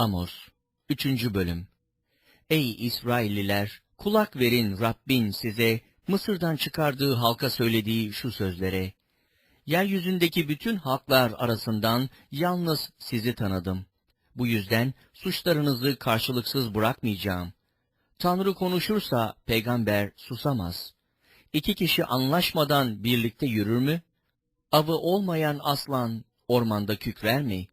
Amos 3. Bölüm Ey İsrailliler! Kulak verin Rabbin size Mısır'dan çıkardığı halka söylediği şu sözlere. Yeryüzündeki bütün halklar arasından yalnız sizi tanıdım. Bu yüzden suçlarınızı karşılıksız bırakmayacağım. Tanrı konuşursa peygamber susamaz. İki kişi anlaşmadan birlikte yürür mü? Avı olmayan aslan ormanda kükrer mi?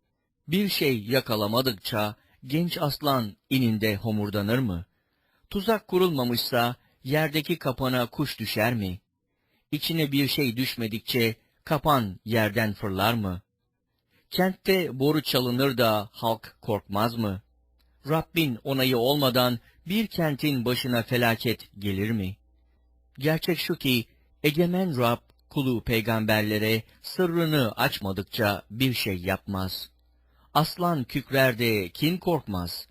Bir şey yakalamadıkça genç aslan ininde homurdanır mı? Tuzak kurulmamışsa yerdeki kapana kuş düşer mi? İçine bir şey düşmedikçe kapan yerden fırlar mı? Kentte boru çalınır da halk korkmaz mı? Rabbin onayı olmadan bir kentin başına felaket gelir mi? Gerçek şu ki egemen Rab kulu peygamberlere sırrını açmadıkça bir şey yapmaz. Aslan kükrer de kim korkmaz?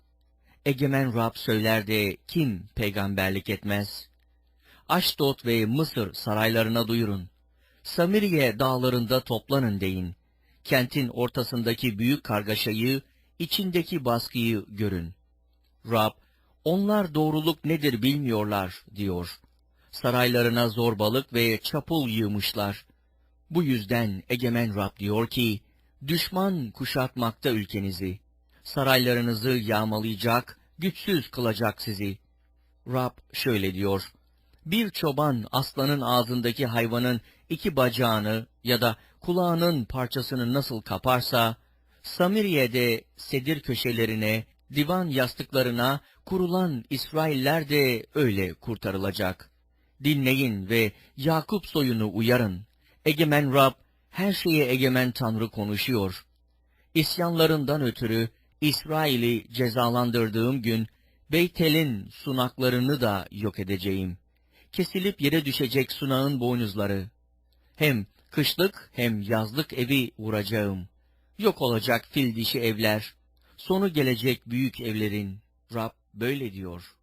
Egemen Rab söyler de kim peygamberlik etmez? Aşdod ve Mısır saraylarına duyurun. Samiriye dağlarında toplanın deyin. Kentin ortasındaki büyük kargaşayı, içindeki baskıyı görün. Rab, onlar doğruluk nedir bilmiyorlar, diyor. Saraylarına zorbalık ve çapul yığmışlar. Bu yüzden egemen Rab diyor ki, düşman kuşatmakta ülkenizi. Saraylarınızı yağmalayacak, güçsüz kılacak sizi. Rab şöyle diyor, bir çoban aslanın ağzındaki hayvanın iki bacağını ya da kulağının parçasını nasıl kaparsa, Samiriye'de sedir köşelerine, divan yastıklarına kurulan İsrailler de öyle kurtarılacak. Dinleyin ve Yakup soyunu uyarın. Egemen Rab, her şeye egemen Tanrı konuşuyor. İsyanlarından ötürü İsrail'i cezalandırdığım gün, Beytel'in sunaklarını da yok edeceğim. Kesilip yere düşecek sunağın boynuzları. Hem kışlık hem yazlık evi vuracağım. Yok olacak fil dişi evler. Sonu gelecek büyük evlerin. Rab böyle diyor.